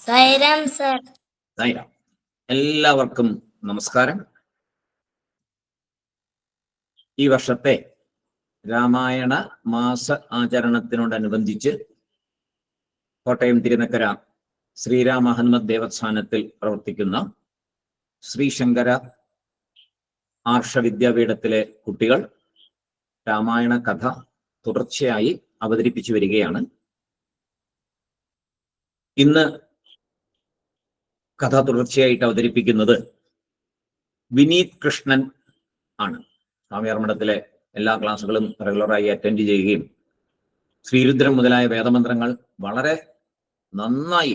Sairam sir. Sairam എല്ലാവർക്കും നമസ്കാരം. ഈ വർഷത്തെ രാമായണ മാസ ആചരണത്തിനോടനുബന്ധിച്ച് കോട്ടയം തിരുനക്കര ശ്രീരാമ അഹമ്മദ് ദേവസ്ഥാനത്തിൽ പ്രവർത്തിക്കുന്ന ശ്രീശങ്കര ആർഷ വിദ്യാപീഠത്തിലെ കുട്ടികൾ രാമായണ കഥ തുടർച്ചയായി അവതരിപ്പിച്ചു വരികയാണ്. ഇന്ന് കഥ തുടർച്ചയായിട്ട് അവതരിപ്പിക്കുന്നത് വിനീത് കൃഷ്ണൻ ആണ്. സ്വാമിയാർമഠത്തിലെ എല്ലാ ക്ലാസ്സുകളും റെഗുലറായി അറ്റൻഡ് ചെയ്യുകയും ശ്രീരുദ്രം മുതലായ വേദമന്ത്രങ്ങൾ വളരെ നന്നായി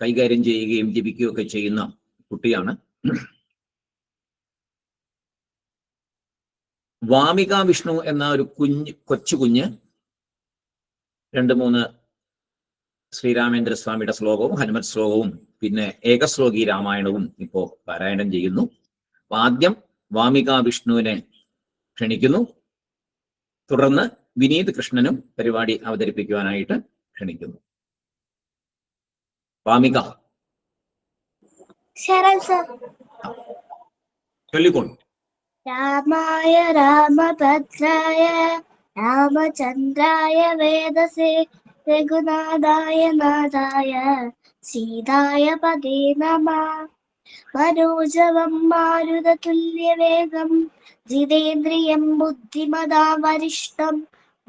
കൈകാര്യം ചെയ്യുകയും ജപിക്കുകയൊക്കെ ചെയ്യുന്ന കുട്ടിയാണ്. വാമിക വിഷ്ണു എന്ന ഒരു കുഞ്ഞ് കൊച്ചു കുഞ്ഞ് രണ്ട് മൂന്ന് ശ്രീരാമേന്ദ്ര സ്വാമിയുടെ ശ്ലോകവും ഹനുമത് ശ്ലോകവും പിന്നെ ഏകശ്ലോകി രാമായണവും ഇപ്പോ പാരായണം ചെയ്യുന്നു. ആദ്യം വാമിക വിഷ്ണുവിനെ ക്ഷണിക്കുന്നു. തുടർന്ന് വിനീത് കൃഷ്ണനും പരിപാടി അവതരിപ്പിക്കുവാനായിട്ട് ക്ഷണിക്കുന്നു. വാമിക. രാമായ രാമഭദ്രായ രാമചന്ദ്രായ വേദസേ രഘുനാഥായ നാഥായ സീതായ പതേ നമ മനോജവം മാരുതതുല്യവേഗം ജിതേന്ദ്രിയം ബുദ്ധിമതാ വരിഷ്ടം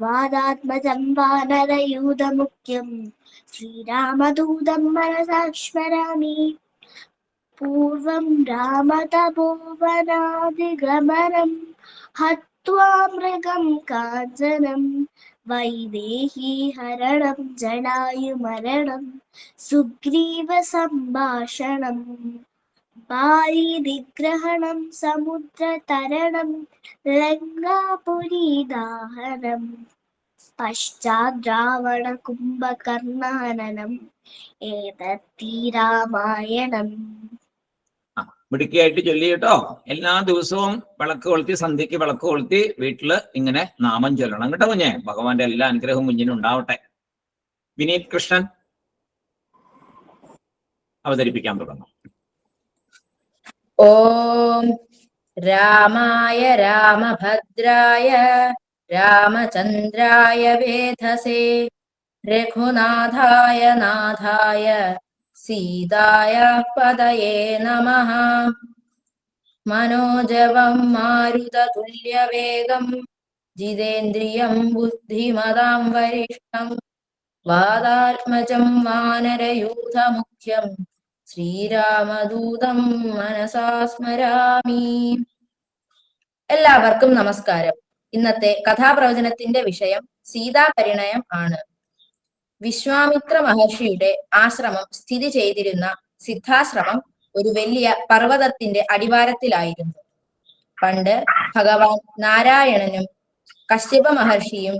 വാദാത്മജം വാനരയൂതമുഖ്യം ശ്രീരാമദൂതം മനസാക്ഷ്മരാമി പൂർവം രാമതപോവനാദിഗമനം ഹത്വാ മൃഗം കാഞ്ചനം വൈദേഹി ഹരണം ജടായു മരണം സുഗ്രീവ സംഭാഷണം. പാരിനിഗ്രഹണം സമുദ്രതരണം ലങ്കാപുരീദാഹനം. പശ്ചാദ്രാവണ കുംഭകർണാനനം ഏതത്തി രാമായണം മിടുക്കിയായിട്ട് ചൊല്ലി കേട്ടോ. എല്ലാ ദിവസവും വിളക്ക് കൊളുത്തി സന്ധ്യക്ക് വിളക്ക് കൊളുത്തി വീട്ടിൽ ഇങ്ങനെ നാമം ചൊല്ലണം കേട്ടോ കുഞ്ഞെ. ഭഗവാന്റെ എല്ലാ അനുഗ്രഹവും കുഞ്ഞിനും ഉണ്ടാവട്ടെ. വിനീത് കൃഷ്ണൻ അവതരിപ്പിക്കാൻ തുടങ്ങും. ഓം രാമായ രാമഭദ്രായ രാമചന്ദ്രായ വേധസേ. രഘുനാഥായ നാഥായ സീതായ പദയേ നമഃ. മനോജവം മാരുതതുല്യവേഗം ജിതേന്ദ്രിയം ബുദ്ധിമതാം വരിഷ്ഠം. വാദാത്മജം വാനരയൂഥമുഖ്യം. ശ്രീരാമദൂതം മനസാ സ്മരാമി. എല്ലാവർക്കും നമസ്കാരം. ഇന്നത്തെ കഥാപ്രവചനത്തിന്റെ വിഷയം സീതാപരിണയം ആണ്. വിശ്വാമിത്ര മഹർഷിയുടെ ആശ്രമം സ്ഥിതി ചെയ്തിരുന്ന സിദ്ധാശ്രമം ഒരു വലിയ പർവതത്തിന്റെ അടിവാരത്തിലായിരുന്നു. പണ്ട് ഭഗവാൻ നാരായണനും കശ്യപ മഹർഷിയും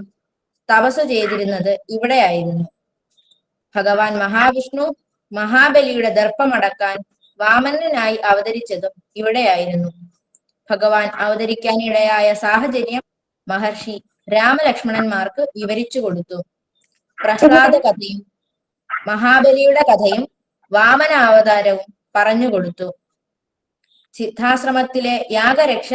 തപസ് ചെയ്തിരുന്നത് ഇവിടെയായിരുന്നു. ഭഗവാൻ മഹാവിഷ്ണു മഹാബലിയുടെ ദർപ്പമടക്കാൻ വാമനനായി അവതരിച്ചതും ഇവിടെയായിരുന്നു. ഭഗവാൻ അവതരിക്കാനിടയായ സാഹചര്യം മഹർഷി രാമലക്ഷ്മണന്മാർക്ക് വിവരിച്ചു കൊടുത്തു. പ്രഹ്ലാദ കഥയും മഹാബലിയുടെ കഥയും വാമനാവതാരവും പറഞ്ഞു കൊടുത്തു. സിദ്ധാശ്രമത്തിലെ യാഗരക്ഷ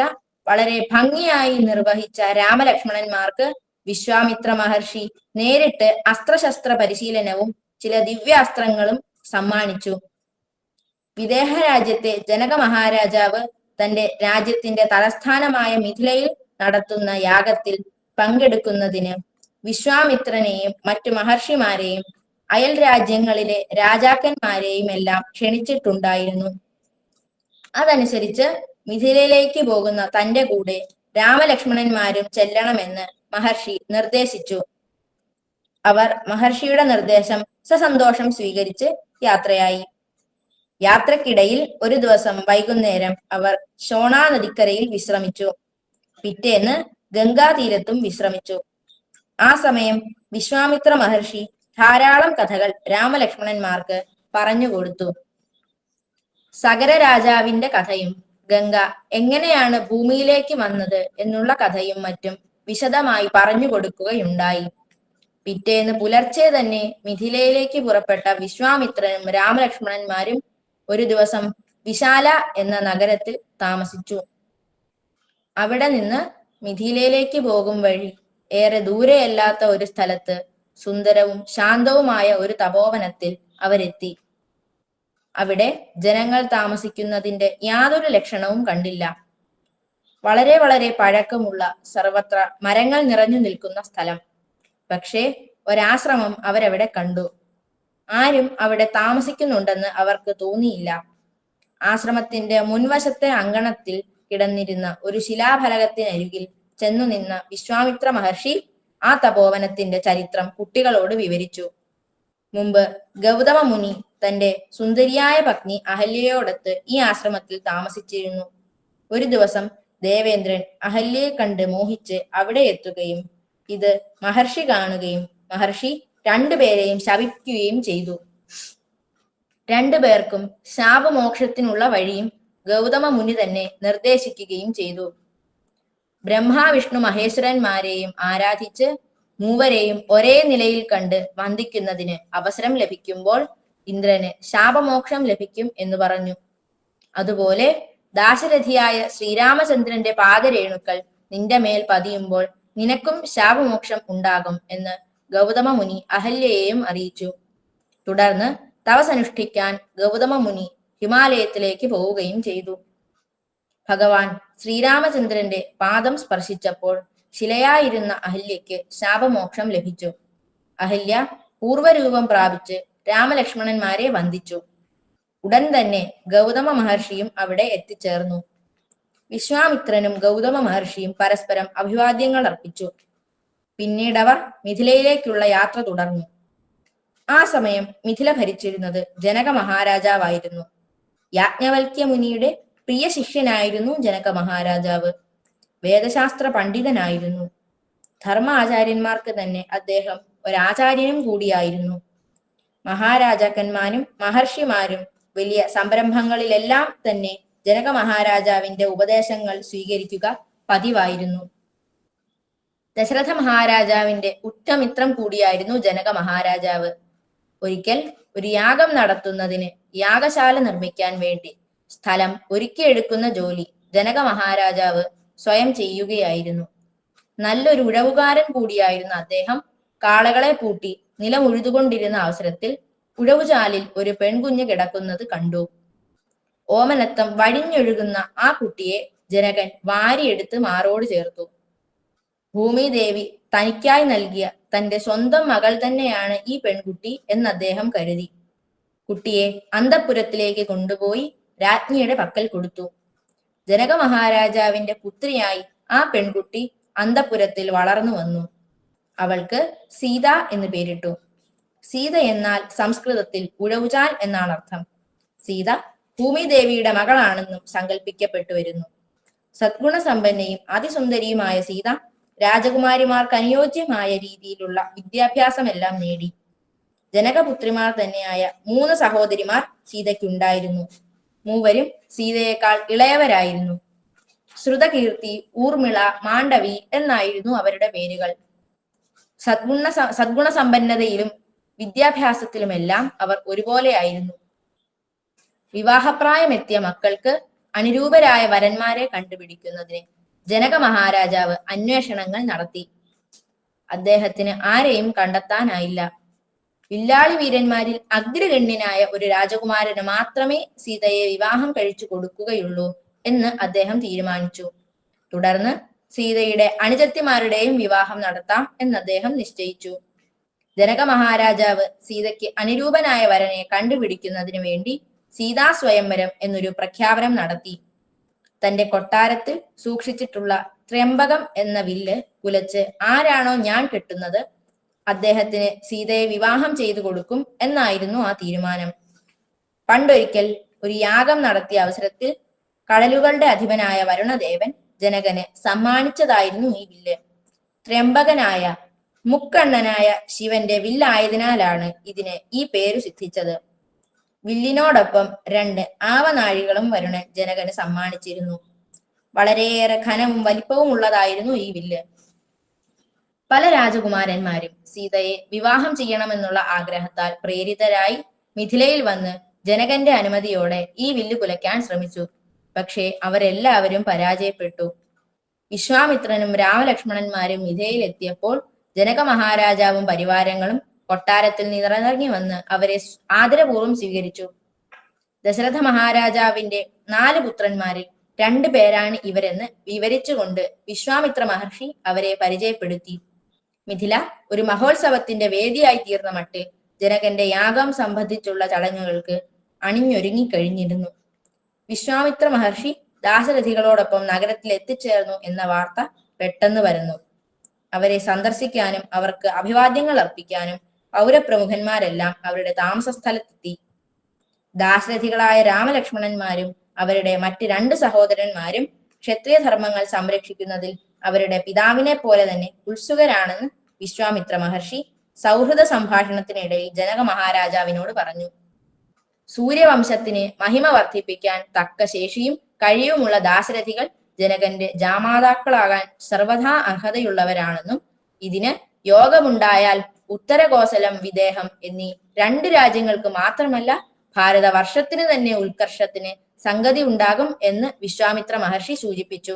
വളരെ ഭംഗിയായി നിർവഹിച്ച രാമലക്ഷ്മണന്മാർക്ക് വിശ്വാമിത്ര മഹർഷി നേരിട്ട് അസ്ത്രശസ്ത്ര പരിശീലനവും ചില ദിവ്യാസ്ത്രങ്ങളും സമ്മാനിച്ചു. വിദേഹ രാജ്യത്തെ ജനക മഹാരാജാവ് തന്റെ രാജ്യത്തിന്റെ തലസ്ഥാനമായ മിഥിലയിൽ നടത്തുന്ന യാഗത്തിൽ പങ്കെടുക്കുന്നതിന് വിശ്വാമിത്രനെയും മറ്റു മഹർഷിമാരെയും അയൽ രാജ്യങ്ങളിലെ രാജാക്കന്മാരെയും എല്ലാം ക്ഷണിച്ചിട്ടുണ്ടായിരുന്നു. അതനുസരിച്ച് മിഥിലയിലേക്ക് പോകുന്ന തന്റെ കൂടെ രാമലക്ഷ്മണന്മാരും ചെല്ലണമെന്ന് മഹർഷി നിർദ്ദേശിച്ചു. അവർ മഹർഷിയുടെ നിർദ്ദേശം സസന്തോഷം സ്വീകരിച്ച് യാത്രയായി. യാത്രക്കിടയിൽ ഒരു ദിവസം വൈകുന്നേരം അവർ ശോണാ നദിക്കരയിൽ വിശ്രമിച്ചു. പിറ്റേന്ന് ഗംഗാതീരത്തും വിശ്രമിച്ചു. ആ സമയം വിശ്വാമിത്ര മഹർഷി ധാരാളം കഥകൾ രാമലക്ഷ്മണന്മാർക്ക് പറഞ്ഞുകൊടുത്തു സഗര രാജാവിന്റെ കഥയും ഗംഗ എങ്ങനെയാണ് ഭൂമിയിലേക്ക് വന്നത് എന്നുള്ള കഥയും മറ്റും വിശദമായി പറഞ്ഞു കൊടുക്കുകയുണ്ടായി. പിറ്റേന്ന് പുലർച്ചെ തന്നെ മിഥിലയിലേക്ക് പുറപ്പെട്ട വിശ്വാമിത്രനും രാമലക്ഷ്മണന്മാരും ഒരു ദിവസം വിശാല എന്ന നഗരത്തിൽ താമസിച്ചു. അവിടെ നിന്ന് മിഥിലയിലേക്ക് പോകും വഴി ഏറെ ദൂരെയല്ലാത്ത ഒരു സ്ഥലത്ത് സുന്ദരവും ശാന്തവുമായ ഒരു തപോവനത്തിൽ അവരെത്തി. അവിടെ ജനങ്ങൾ താമസിക്കുന്നതിന്റെ യാതൊരു ലക്ഷണവും കണ്ടില്ല. വളരെ വളരെ പഴക്കമുള്ള സർവത്ര മരങ്ങൾ നിറഞ്ഞു നിൽക്കുന്ന സ്ഥലം. പക്ഷേ ഒരാശ്രമം അവരവിടെ കണ്ടു. ആരും അവിടെ താമസിക്കുന്നുണ്ടെന്ന് അവർക്ക് തോന്നിയില്ല. ആശ്രമത്തിന്റെ മുൻവശത്തെ അങ്കണത്തിൽ കിടന്നിരുന്ന ഒരു ശിലാഫലകത്തിനരികിൽ ചെന്നു നിന്ന വിശ്വാമിത്ര മഹർഷി ആ തപോവനത്തിന്റെ ചരിത്രം കുട്ടികളോട് വിവരിച്ചു. മുമ്പ് ഗൗതമ മുനി തന്റെ സുന്ദരിയായ പത്നി അഹല്യയോടൊത്ത് ഈ ആശ്രമത്തിൽ താമസിച്ചിരുന്നു. ഒരു ദിവസം ദേവേന്ദ്രൻ അഹല്യയെ കണ്ട് മോഹിച്ച് അവിടെ എത്തുകയും ഇത് മഹർഷി കാണുകയും മഹർഷി രണ്ടുപേരെയും ശപിക്കുകയും ചെയ്തു. രണ്ടുപേർക്കും ശാപമോക്ഷത്തിനുള്ള വഴിയും ഗൗതമ മുനി തന്നെ നിർദ്ദേശിക്കുകയും ചെയ്തു. ബ്രഹ്മാവിഷ്ണു മഹേശ്വരന്മാരെയും ആരാധിച്ച് മൂവരെയും ഒരേ നിലയിൽ കണ്ട് വന്ദിക്കുന്നതിന് അവസരം ലഭിക്കുമ്പോൾ ഇന്ദ്രന് ശാപമോക്ഷം ലഭിക്കും എന്ന് പറഞ്ഞു. അതുപോലെ ദാശരഥിയായ ശ്രീരാമചന്ദ്രന്റെ പാദരേണുക്കൾ നിന്റെ മേൽ പതിയുമ്പോൾ നിനക്കും ശാപമോക്ഷം ഉണ്ടാകും എന്ന് ഗൗതമ മുനി അഹല്യയെയും അറിയിച്ചു. തുടർന്ന് തപസനുഷ്ഠിക്കാൻ ഗൗതമ മുനി ഹിമാലയത്തിലേക്ക് പോവുകയും ചെയ്തു. ഭഗവാൻ ശ്രീരാമചന്ദ്രന്റെ പാദം സ്പർശിച്ചപ്പോൾ ശിലയായിരുന്ന അഹല്യയ്ക്ക് ശാപമോക്ഷം ലഭിച്ചു. അഹല്യ പൂർവരൂപം പ്രാപിച്ച് രാമലക്ഷ്മണന്മാരെ വന്ദിച്ചു. ഉടൻ തന്നെ ഗൗതമ മഹർഷിയും അവിടെ എത്തിച്ചേർന്നു. വിശ്വാമിത്രനും ഗൗതമ മഹർഷിയും പരസ്പരം അഭിവാദ്യങ്ങൾ അർപ്പിച്ചു. പിന്നീടവർ മിഥിലയിലേക്കുള്ള യാത്ര തുടർന്നു. ആ സമയം മിഥില ഭരിച്ചിരുന്നത് ജനക മഹാരാജാവായിരുന്നു യാജ്ഞവൽക്യ മുനിയുടെ പ്രിയ ശിഷ്യനായിരുന്നു ജനക മഹാരാജാവ് വേദശാസ്ത്ര പണ്ഡിതനായിരുന്നു. ധർമ്മ ആചാര്യന്മാർക്ക് തന്നെ അദ്ദേഹം ഒരാചാര്യനും കൂടിയായിരുന്നു. മഹാരാജാക്കന്മാരും മഹർഷിമാരും വലിയ സംരംഭങ്ങളിലെല്ലാം തന്നെ ജനക മഹാരാജാവിന്റെ ഉപദേശങ്ങൾ സ്വീകരിക്കുക പതിവായിരുന്നു. ദശരഥ മഹാരാജാവിന്റെ ഉറ്റമിത്രം കൂടിയായിരുന്നു ജനക മഹാരാജാവ് ഒരിക്കൽ ഒരു യാഗം നടത്തുന്നതിന് യാഗശാല നിർമ്മിക്കാൻ വേണ്ടി സ്ഥലം ഒരുക്കിയെടുക്കുന്ന ജോലി ജനക മഹാരാജാവ് സ്വയം ചെയ്യുകയായിരുന്നു. നല്ലൊരു ഉഴവുകാരൻ കൂടിയായിരുന്ന അദ്ദേഹം കാളകളെ പൂട്ടി നിലം ഉഴുതുകൊണ്ടിരുന്ന അവസരത്തിൽ ഉഴവുചാലിൽ ഒരു പെൺകുഞ്ഞ് കിടക്കുന്നത് കണ്ടു. ഓമനത്തം വഴിഞ്ഞൊഴുകുന്ന ആ കുട്ടിയെ ജനകൻ വാരിയെടുത്ത് മാറോട് ചേർത്തു. ഭൂമിദേവി തനിക്കായി നൽകിയ തന്റെ സ്വന്തം മകൾ തന്നെയാണ് ഈ പെൺകുട്ടി എന്ന് അദ്ദേഹം കരുതി. കുട്ടിയെ അന്തപുരത്തിലേക്ക് കൊണ്ടുപോയി രാജ്ഞിയുടെ പക്കൽ കൊടുത്തു. ജനക മഹാരാജാവിന്റെ പുത്രിയായി ആ പെൺകുട്ടി അന്തപുരത്തിൽ വളർന്നു വന്നു. അവൾക്ക് സീത എന്ന് പേരിട്ടു. സീത എന്നാൽ സംസ്കൃതത്തിൽ ഉഴവുചാൽ എന്നാണ് അർത്ഥം. സീത ഭൂമിദേവിയുടെ മകളാണെന്നും സങ്കല്പിക്കപ്പെട്ടു വരുന്നു. സദ്ഗുണസമ്പന്നയും അതിസുന്ദരിയുമായ സീത രാജകുമാരിമാർക്ക് അനുയോജ്യമായ രീതിയിലുള്ള വിദ്യാഭ്യാസമെല്ലാം നേടി. ജനകപുത്രിമാർ തന്നെയായ മൂന്ന് സഹോദരിമാർ സീതയ്ക്കുണ്ടായിരുന്നു. മൂവരും സീതയേക്കാൾ ഇളയവരായിരുന്നു. ശ്രുതകീർത്തി ഊർമിള മാണ്ഡവി എന്നായിരുന്നു അവരുടെ പേരുകൾ. സദ്ഗുണ സദ്ഗുണസമ്പന്നതയിലും വിദ്യാഭ്യാസത്തിലുമെല്ലാം അവർ ഒരുപോലെയായിരുന്നു വിവാഹപ്രായമെത്തിയ മക്കൾക്ക് അനുരൂപരായ വരന്മാരെ കണ്ടുപിടിക്കുന്നതിന് ജനക മഹാരാജാവ് അന്വേഷണങ്ങൾ നടത്തി. അദ്ദേഹത്തിന് ആരെയും കണ്ടെത്താനായില്ല. വില്ലാളി വീരന്മാരിൽ അഗ്രഗണ്യനായ ഒരു രാജകുമാരന് മാത്രമേ സീതയെ വിവാഹം കഴിച്ചു കൊടുക്കുകയുള്ളൂ എന്ന് അദ്ദേഹം തീരുമാനിച്ചു. തുടർന്ന് സീതയുടെ അണിചത്യമാരുടെയും വിവാഹം നടത്താം എന്ന് അദ്ദേഹം നിശ്ചയിച്ചു. ജനക മഹാരാജാവ് സീതയ്ക്ക് അനുരൂപനായ വരനെ കണ്ടുപിടിക്കുന്നതിനു വേണ്ടി സീതാ സ്വയംവരം എന്നൊരു പ്രഖ്യാപനം നടത്തി. തന്റെ കൊട്ടാരത്തിൽ സൂക്ഷിച്ചിട്ടുള്ള ത്രയംബകം എന്ന വില്ല് കുലച്ച് ആരാണോ ഞാൻ കെട്ടുന്നത് അദ്ദേഹത്തിന് സീതയെ വിവാഹം ചെയ്തു കൊടുക്കും എന്നായിരുന്നു ആ തീരുമാനം. പണ്ടൊരിക്കൽ ഒരു യാഗം നടത്തിയ അവസരത്തിൽ കടലുകളുടെ അധിപനായ വരുണദേവൻ ജനകന് സമ്മാനിച്ചതായിരുന്നു ഈ വില്ല്. ത്രയംബകനായ മുക്കണ്ണനായ ശിവന്റെ വില്ലായതിനാലാണ് ഇതിന് ഈ പേര് സിദ്ധിച്ചത്. വില്ലിനോടൊപ്പം രണ്ട് ആവനാഴികളും വരുണൻ ജനകന് സമ്മാനിച്ചിരുന്നു. വളരെയേറെ ഘനവും വലിപ്പവും ഉള്ളതായിരുന്നു ഈ വില്ല്. പല രാജകുമാരന്മാരും സീതയെ വിവാഹം ചെയ്യണമെന്നുള്ള ആഗ്രഹത്താൽ പ്രേരിതരായി മിഥിലയിൽ വന്ന് ജനകന്റെ അനുമതിയോടെ ഈ വില്ല് കുലയ്ക്കാൻ ശ്രമിച്ചു. പക്ഷേ അവരെല്ലാവരും പരാജയപ്പെട്ടു. വിശ്വാമിത്രനും രാമലക്ഷ്മണന്മാരും മിഥിലയിൽ എത്തിയപ്പോൾ ജനക മഹാരാജാവും പരിവാരങ്ങളും കൊട്ടാരത്തിൽ നിറഞ്ഞിറങ്ങി വന്ന് അവരെ ആദരപൂർവം സ്വീകരിച്ചു. ദശരഥ മഹാരാജാവിന്റെ നാല് പുത്രന്മാരിൽ രണ്ടു പേരാണ് ഇവരെന്ന് വിവരിച്ചുകൊണ്ട് വിശ്വാമിത്ര മഹർഷി അവരെ പരിചയപ്പെടുത്തി. മിഥില ഒരു മഹോത്സവത്തിന്റെ വേദിയായി തീർന്ന മട്ടിൽ ജനകന്റെ യാഗം സംബന്ധിച്ചുള്ള ചടങ്ങുകൾക്ക് അണിഞ്ഞൊരുങ്ങി കഴിഞ്ഞിരുന്നു. വിശ്വാമിത്ര മഹർഷി ദാസരഥികളോടൊപ്പം നഗരത്തിൽ എത്തിച്ചേർന്നു എന്ന വാർത്ത പെട്ടെന്ന് വരുന്നു അവരെ സന്ദർശിക്കാനും അവർക്ക് അഭിവാദ്യങ്ങൾ അർപ്പിക്കാനും പൗരപ്രമുഖന്മാരെല്ലാം അവരുടെ താമസ സ്ഥലത്തെത്തി ദാസരഥികളായ രാമലക്ഷ്മണന്മാരും അവരുടെ മറ്റ് രണ്ട് സഹോദരന്മാരും ക്ഷത്രിയ ധർമ്മങ്ങൾ സംരക്ഷിക്കുന്നതിൽ അവരുടെ പിതാവിനെ പോലെ തന്നെ ഉത്സുകരാണെന്ന് വിശ്വാമിത്ര മഹർഷി സൗഹൃദ സംഭാഷണത്തിനിടയിൽ ജനക മഹാരാജാവിനോട് പറഞ്ഞു സൂര്യവംശത്തിന് മഹിമ വർദ്ധിപ്പിക്കാൻ തക്ക ശേഷിയും കഴിവുമുള്ള ദാശരഥികൾ ജനകന്റെ ജാമാതാക്കളാകാൻ സർവഥാ അർഹതയുള്ളവരാണെന്നും ഇതിന് യോഗമുണ്ടായാൽ ഉത്തരകോസലം വിദേഹം എന്നീ രണ്ട് രാജ്യങ്ങൾക്ക് മാത്രമല്ല ഭാരത വർഷത്തിന് തന്നെ ഉത്കർഷത്തിന് സംഗതി ഉണ്ടാകും എന്ന് വിശ്വാമിത്ര മഹർഷി സൂചിപ്പിച്ചു.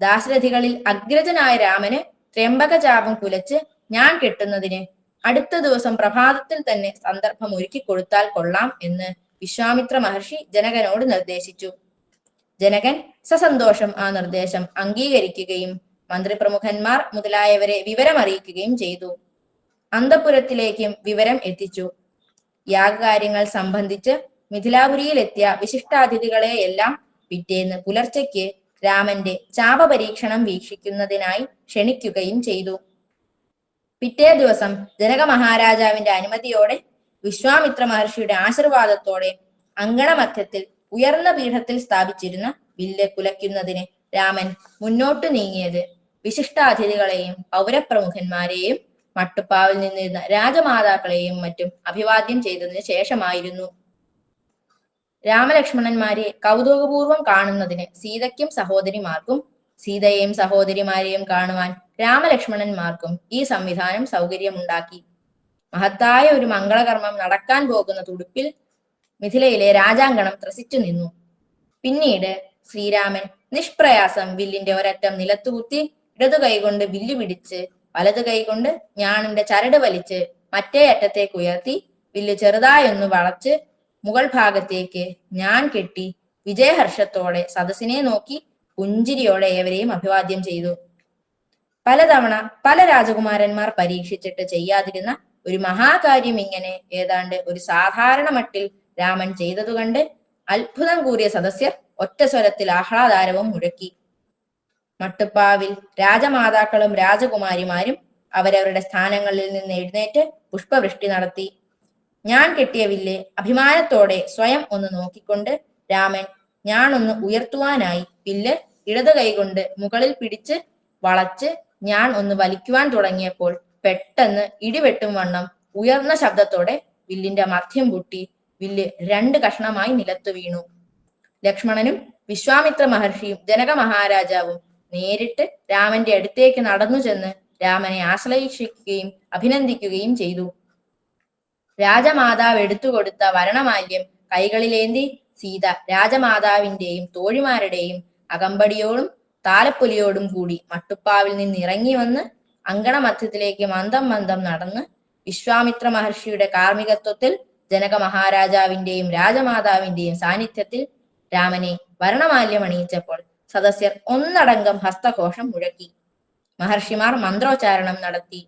ദാശരഥികളിൽ അഗ്രജനായ രാമന് ത്രയംബകചാപം കുലച്ച് ഞാൻ കെട്ടുന്നതിന് അടുത്ത ദിവസം പ്രഭാതത്തിൽ തന്നെ സന്ദർഭം ഒരുക്കി കൊടുത്താൽ കൊള്ളാം എന്ന് വിശ്വാമിത്ര മഹർഷി ജനകനോട് നിർദ്ദേശിച്ചു. ജനകൻ സസന്തോഷം ആ നിർദ്ദേശം അംഗീകരിക്കുകയും മന്ത്രിപ്രമുഖന്മാർ മുതലായവരെ വിവരമറിയിക്കുകയും ചെയ്തു. അന്തപുരത്തിലേക്കും വിവരം എത്തിച്ചു. യാഗകാര്യങ്ങൾ സംബന്ധിച്ച് മിഥിലാപുരിയിലെത്തിയ വിശിഷ്ടാതിഥികളെ എല്ലാം പിറ്റേന്ന് പുലർച്ചയ്ക്ക് രാമന്റെ ചാപപരീക്ഷണം വീക്ഷിക്കുന്നതിനായി ക്ഷണിക്കുകയും ചെയ്തു. പിറ്റേ ദിവസം ജനക മഹാരാജാവിന്റെ അനുമതിയോടെ വിശ്വാമിത്ര മഹർഷിയുടെ ആശീർവാദത്തോടെ അങ്കണമധ്യത്തിൽ ഉയർന്ന പീഠത്തിൽ സ്ഥാപിച്ചിരുന്ന വില്ല് കുലയ്ക്കുന്നതിന് രാമൻ മുന്നോട്ടു നീങ്ങിയത്. വിശിഷ്ടാതിഥികളെയും പൗരപ്രമുഖന്മാരെയും മട്ടുപ്പാവിൽ നിന്നിരുന്ന രാജമാതാക്കളെയും മറ്റും അഭിവാദ്യം ചെയ്തതിനു ശേഷമായിരുന്നു. രാമലക്ഷ്മണന്മാരെ കൗതുകപൂർവം കാണുന്നതിന് സീതയ്ക്കും സഹോദരിമാർക്കും സീതയെയും സഹോദരിമാരെയും കാണുവാൻ രാമലക്ഷ്മണന്മാർക്കും ഈ സംവിധാനം സൗകര്യമുണ്ടാക്കി. മഹത്തായ ഒരു മംഗളകർമ്മം നടക്കാൻ പോകുന്ന തുടുപ്പിൽ മിഥിലയിലെ രാജാങ്കണം ത്രസിച്ചു നിന്നു. പിന്നീട് ശ്രീരാമൻ നിഷ്പ്രയാസം വില്ലിന്റെ ഒരറ്റം നിലത്തുകുത്തി ഇടതു കൈകൊണ്ട് വില്ലു പിടിച്ച് വലതു കൈകൊണ്ട് ഞാണിന്റെ ചരട് വലിച്ച് മറ്റേ അറ്റത്തേക്ക് ഉയർത്തി വില്ല് ചെറുതായൊന്ന് വളച്ച് മുകൾ ഭാഗത്തേക്ക് ഞാൻ കെട്ടി വിജയഹർഷത്തോടെ സദസ്സിനെ നോക്കി പുഞ്ചിരിയോടെ ഏവരെയും അഭിവാദ്യം ചെയ്തു. പലതവണ പല രാജകുമാരന്മാർ പരീക്ഷിച്ചിട്ട് ചെയ്യാതിരുന്ന ഒരു മഹാകാര്യം ഇങ്ങനെ ഏതാണ്ട് ഒരു സാധാരണ മട്ടിൽ രാമൻ ചെയ്തതുകൊണ്ട് അത്ഭുതം കൂറിയ സദസ്യർ ഒറ്റ സ്വരത്തിൽ ആഹ്ലാദാരവും മുഴക്കി. മട്ടുപ്പാവിൽ രാജമാതാക്കളും രാജകുമാരിമാരും അവരവരുടെ സ്ഥാനങ്ങളിൽ നിന്ന് എഴുന്നേറ്റ് പുഷ്പവൃഷ്ടി നടത്തി. ഞാൻ കെട്ടിയ വില്ല് അഭിമാനത്തോടെ സ്വയം ഒന്ന് നോക്കിക്കൊണ്ട് രാമൻ ഞാൻ ഒന്ന് ഉയർത്തുവാനായി വില്ല് ഇടത് കൈകൊണ്ട് മുകളിൽ പിടിച്ച് വളച്ച് ഞാൻ ഒന്ന് വലിക്കുവാൻ തുടങ്ങിയപ്പോൾ പെട്ടെന്ന് ഇടിവെട്ടും വണ്ണം ഉയർന്ന ശബ്ദത്തോടെ വില്ലിന്റെ മധ്യം പൊട്ടി വില്ല് രണ്ട് കഷ്ണമായി നിലത്തു വീണു. ലക്ഷ്മണനും വിശ്വാമിത്ര മഹർഷിയും ജനക മഹാരാജാവും നേരിട്ട് രാമന്റെ അടുത്തേക്ക് നടന്നു ചെന്ന് രാമനെ ആശ്ലേഷിക്കുകയും അഭിനന്ദിക്കുകയും ചെയ്തു. രാജമാതാവ് എടുത്തുകൊടുത്ത വരണമാല്യം കൈകളിലേന്തി സീത രാജമാതാവിന്റെയും തോഴിമാരുടെയും അകമ്പടിയോടും താലപ്പൊലിയോടും കൂടി മട്ടുപ്പാവിൽ നിന്ന് ഇറങ്ങി വന്ന് അങ്കണമധ്യത്തിലേക്ക് മന്ദം മന്ദം നടന്ന് വിശ്വാമിത്ര മഹർഷിയുടെ കാർമ്മികത്വത്തിൽ ജനക മഹാരാജാവിന്റെയും രാജമാതാവിന്റെയും സാന്നിധ്യത്തിൽ രാമനെ വരണമാല്യം അണിയിച്ചപ്പോൾ സദസ്യർ ഒന്നടങ്കം ഹസ്തഘോഷം മുഴക്കി. മഹർഷിമാർ മന്ത്രോച്ചാരണം നടത്തി.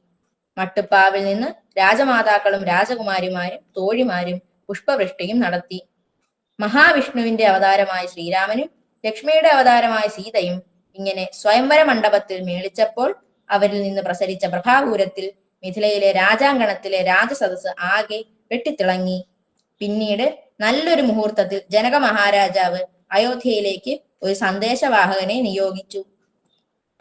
മട്ടുപ്പാവിൽ നിന്ന് രാജമാതാക്കളും രാജകുമാരിമാരും തോഴിമാരും പുഷ്പവൃഷ്ടിയും നടത്തി. മഹാവിഷ്ണുവിന്റെ അവതാരമായ ശ്രീരാമനും ലക്ഷ്മിയുടെ അവതാരമായ സീതയും ഇങ്ങനെ സ്വയംവര മണ്ഡപത്തിൽ മേളിച്ചപ്പോൾ അവരിൽ നിന്ന് പ്രസരിച്ച പ്രഭാപൂരത്തിൽ മിഥിലയിലെ രാജാങ്കണത്തിലെ രാജസദസ് ആകെ വെട്ടിത്തിളങ്ങി. പിന്നീട് നല്ലൊരു മുഹൂർത്തത്തിൽ ജനക മഹാരാജാവ് അയോധ്യയിലേക്ക് ഒരു സന്ദേശവാഹകനെ നിയോഗിച്ചു.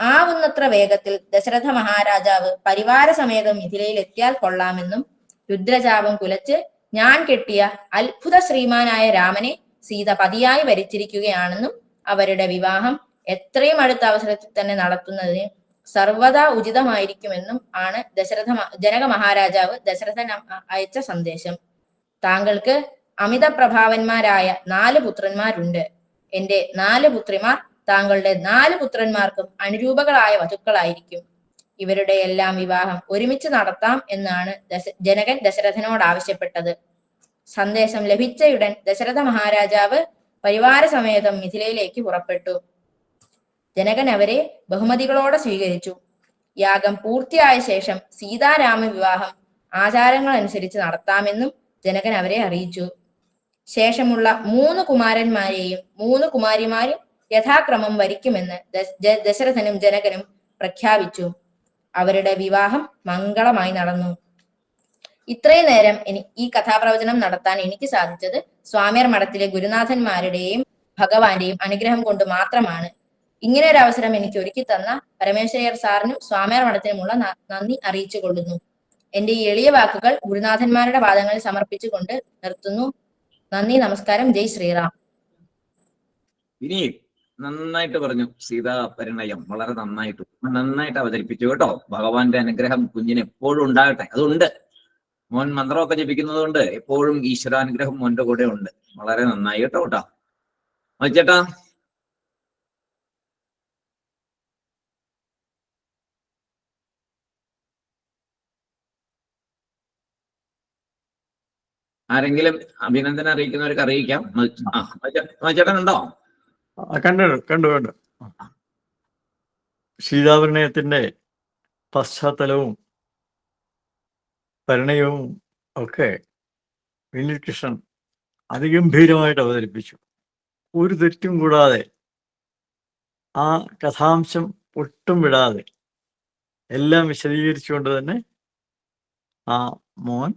ആവുന്നത്ര വേഗത്തിൽ ദശരഥ മഹാരാജാവ് പരിവാര സമേതം മിഥിലയിൽ എത്തിയാൽ കൊള്ളാമെന്നും രുദ്രജാപം കുലച്ച് ഞാൻ കെട്ടിയ അത്ഭുത ശ്രീമാനായ രാമനെ സീത പതിയായി വരിച്ചിരിക്കുകയാണെന്നും അവരുടെ വിവാഹം എത്രയും അടുത്ത അവസരത്തിൽ തന്നെ നടത്തുന്നതിന് സർവതാ ഉചിതമായിരിക്കുമെന്നും ആണ് ദശരഥ ജനക മഹാരാജാവ് ദശരഥൻ അയച്ച സന്ദേശം. താങ്കൾക്ക് അമിത പ്രഭാവന്മാരായ നാല് പുത്രന്മാരുണ്ട്. എന്റെ നാല് പുത്രിമാർ താങ്കളുടെ നാല് പുത്രന്മാർക്കും അനുരൂപകളായ വധുക്കളായിരിക്കും. ഇവരുടെ എല്ലാം വിവാഹം ഒരുമിച്ച് നടത്താം എന്നാണ് ദശ ജനകൻ ദശരഥനോട് ആവശ്യപ്പെട്ടത്. സന്ദേശം ലഭിച്ചയുടൻ ദശരഥ മഹാരാജാവ് പരിവാര സമേതം മിഥിലയിലേക്ക് പുറപ്പെട്ടു. ജനകൻ അവരെ ബഹുമതികളോടെ സ്വീകരിച്ചു. യാഗം പൂർത്തിയായ ശേഷം സീതാരാമ വിവാഹം ആചാരങ്ങൾ അനുസരിച്ച് നടത്താമെന്നും ജനകൻ അവരെ അറിയിച്ചു. ശേഷമുള്ള മൂന്ന് കുമാരന്മാരെയും മൂന്ന് കുമാരിമാരും യഥാക്രമം വരിക്കുമെന്ന് ദശരഥനും ജനകനും പ്രഖ്യാപിച്ചു. അവരുടെ വിവാഹം മംഗളമായി നടന്നു. ഇത്രയും നേരം എനി ഈ കഥാപ്രവചനം നടത്താൻ എനിക്ക് സാധിച്ചത് സ്വാമിയർ മഠത്തിലെ ഗുരുനാഥന്മാരുടെയും ഭഗവാന്റെയും അനുഗ്രഹം കൊണ്ട് മാത്രമാണ്. ഇങ്ങനെ ഒരു അവസരം എനിക്ക് ഒരുക്കി തന്ന പരമേശ്വരയർ സാറിനും സ്വാമിയർ മഠത്തിനുമുള്ള നന്ദി അറിയിച്ചു കൊള്ളുന്നു. എന്റെ ഈ എളിയ വാക്കുകൾ ഗുരുനാഥന്മാരുടെ പാദങ്ങളിൽ സമർപ്പിച്ചുകൊണ്ട് നിർത്തുന്നു. നന്ദി നമസ്കാരം. ജയ് ശ്രീറാം. നന്നായിട്ട് പറഞ്ഞു സീതാ പരിണയം വളരെ നന്നായിട്ട് നന്നായിട്ട് അവതരിപ്പിച്ചു കേട്ടോ ഭഗവാന്റെ അനുഗ്രഹം കുഞ്ഞിന് എപ്പോഴും ഉണ്ടാകട്ടെ അതുണ്ട് മോൻ മന്ത്രമൊക്കെ ജപിക്കുന്നത് കൊണ്ട് എപ്പോഴും ഈശ്വരാനുഗ്രഹം മോന്റെ കൂടെ ഉണ്ട് വളരെ നന്നായി കേട്ടോ കേട്ടോ മച്ചേട്ടാ ആരെങ്കിലും അഭിനന്ദനം അറിയിക്കുന്നവർക്ക് അറിയിക്കാം മച്ചേട്ടൻ ഉണ്ടോ കണ്ടു കണ്ടു കണ്ടു സീതാപരിണയത്തിന്റെ പശ്ചാത്തലവും പരിണയവും ഒക്കെ വിനീത് കൃഷ്ണൻ അതിഗംഭീരമായിട്ട് അവതരിപ്പിച്ചു. ഒരു തെറ്റും കൂടാതെ ആ കഥാംശം ഒട്ടും വിടാതെ എല്ലാം വിശദീകരിച്ചുകൊണ്ട് തന്നെ ആ മോൻ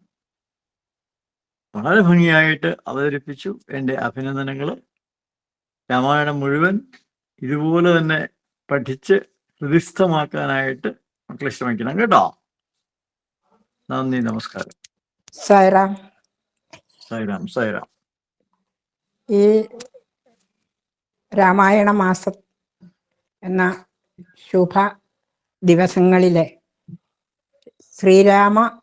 വളരെ ഭംഗിയായിട്ട് അവതരിപ്പിച്ചു. എന്റെ അഭിനന്ദനങ്ങൾ രാമായണം മുഴുവൻ ഇതുപോലെ തന്നെ പഠിച്ച് ഹൃദിസ്ഥമാക്കാനായിട്ട് മക്കളെ ശ്രമിക്കണം കേട്ടോ. നന്ദി നമസ്കാരം. സായിറാം. സൈറാം സൈറാം ഈ രാമായണ മാസ എന്ന ശുഭ ദിവസങ്ങളിലെ ശ്രീരാമ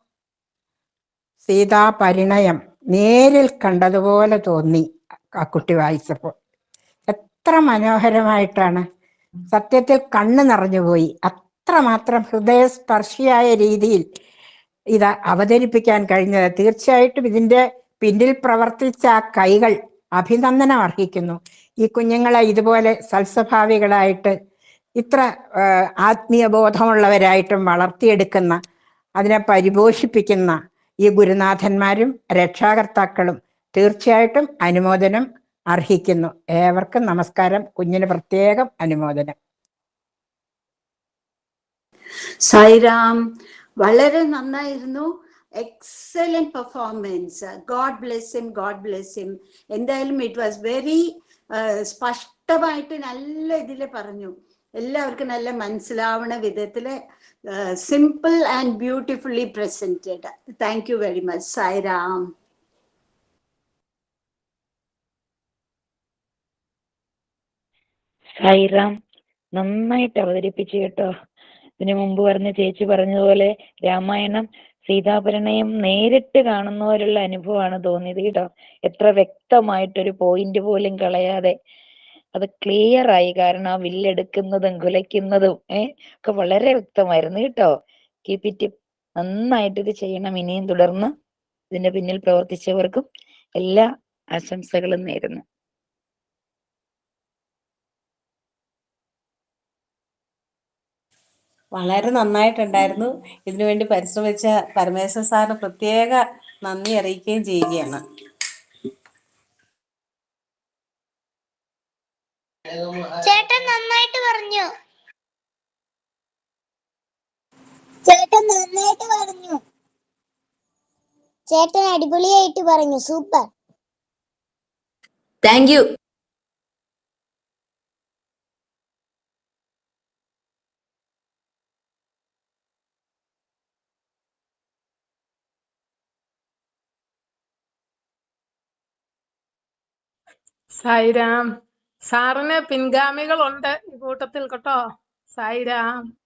സീതാ പരിണയം നേരിൽ കണ്ടതുപോലെ തോന്നി ആ കുട്ടി വായിച്ചപ്പോൾ. എത്ര മനോഹരമായിട്ടാണ്. സത്യത്തിൽ കണ്ണ് നിറഞ്ഞുപോയി അത്രമാത്രം ഹൃദയസ്പർശിയായ രീതിയിൽ ഇത് അവതരിപ്പിക്കാൻ കഴിഞ്ഞത്. തീർച്ചയായിട്ടും ഇതിന്റെ പിന്നിൽ പ്രവർത്തിച്ച ആ കൈകൾ അഭിനന്ദനം അർഹിക്കുന്നു ഈ കുഞ്ഞുങ്ങളെ ഇതുപോലെ സൽസ്വഭാവികളായിട്ട് ഇത്ര ആത്മീയ ബോധമുള്ളവരായിട്ടും വളർത്തിയെടുക്കുന്ന അതിനെ പരിപോഷിപ്പിക്കുന്ന ഈ ഗുരുനാഥന്മാരും രക്ഷാകർത്താക്കളും തീർച്ചയായിട്ടും അനുമോദനം അർഹിക്കുന്നു. ഏവർക്കും നമസ്കാരം. കുഞ്ഞിന് പ്രത്യേകം അനുമോദനം. സൈറാം വളരെ നന്നായിരുന്നു. Excellent performance God bless him God bless him എന്തായാലും ഇറ്റ് വാസ് വെരി സ്പഷ്ടമായിട്ട് നല്ല ഇതിൽ പറഞ്ഞു. എല്ലാവർക്കും നല്ല മനസ്സിലാവണ വിധത്തിൽ simple and beautifully presented thank you very much Sairam നന്നായിട്ട് അവതരിപ്പിച്ചു കേട്ടോ. ഇതിനു മുമ്പ് പറഞ്ഞ ചേച്ചി പറഞ്ഞതുപോലെ രാമായണം സീതാപരിണയം നേരിട്ട് കാണുന്ന പോലുള്ള അനുഭവമാണ് തോന്നിയത് കേട്ടോ. എത്ര വ്യക്തമായിട്ടൊരു പോയിന്റ് പോലും കളയാതെ. അത് ക്ലിയർ ആയി. കാരണം ആ വില്ലെടുക്കുന്നതും കുലയ്ക്കുന്നതും ഏഹ് ഒക്കെ വളരെ വ്യക്തമായിരുന്നു കേട്ടോ. കീപ് ഇറ്റ് നന്നായിട്ട് ഇത് ചെയ്യണം. ഇനിയും തുടർന്ന് ഇതിന്റെ പിന്നിൽ പ്രവർത്തിച്ചവർക്കും എല്ലാ ആശംസകളും നേരുന്നു. വളരെ നന്നായിട്ടുണ്ടായിരുന്നു. ഇതിനുവേണ്ടി പരിശ്രമിച്ച പരമേശ്വര സാറിന് പ്രത്യേക നന്ദി അറിയിക്കുകയും ചെയ്യുകയാണ്. ചേട്ടൻ നന്നായിട്ട് പറഞ്ഞു. ചേട്ടൻ നന്നായിട്ട് പറഞ്ഞു. ചേട്ടൻ അടിപൊളിയായിട്ട് പറഞ്ഞു. സൂപ്പർ. Thank you. സായിരാം. സാറിന് പിൻഗാമികളുണ്ട് ഈ കൂട്ടത്തിൽ കേട്ടോ. സായിരാം.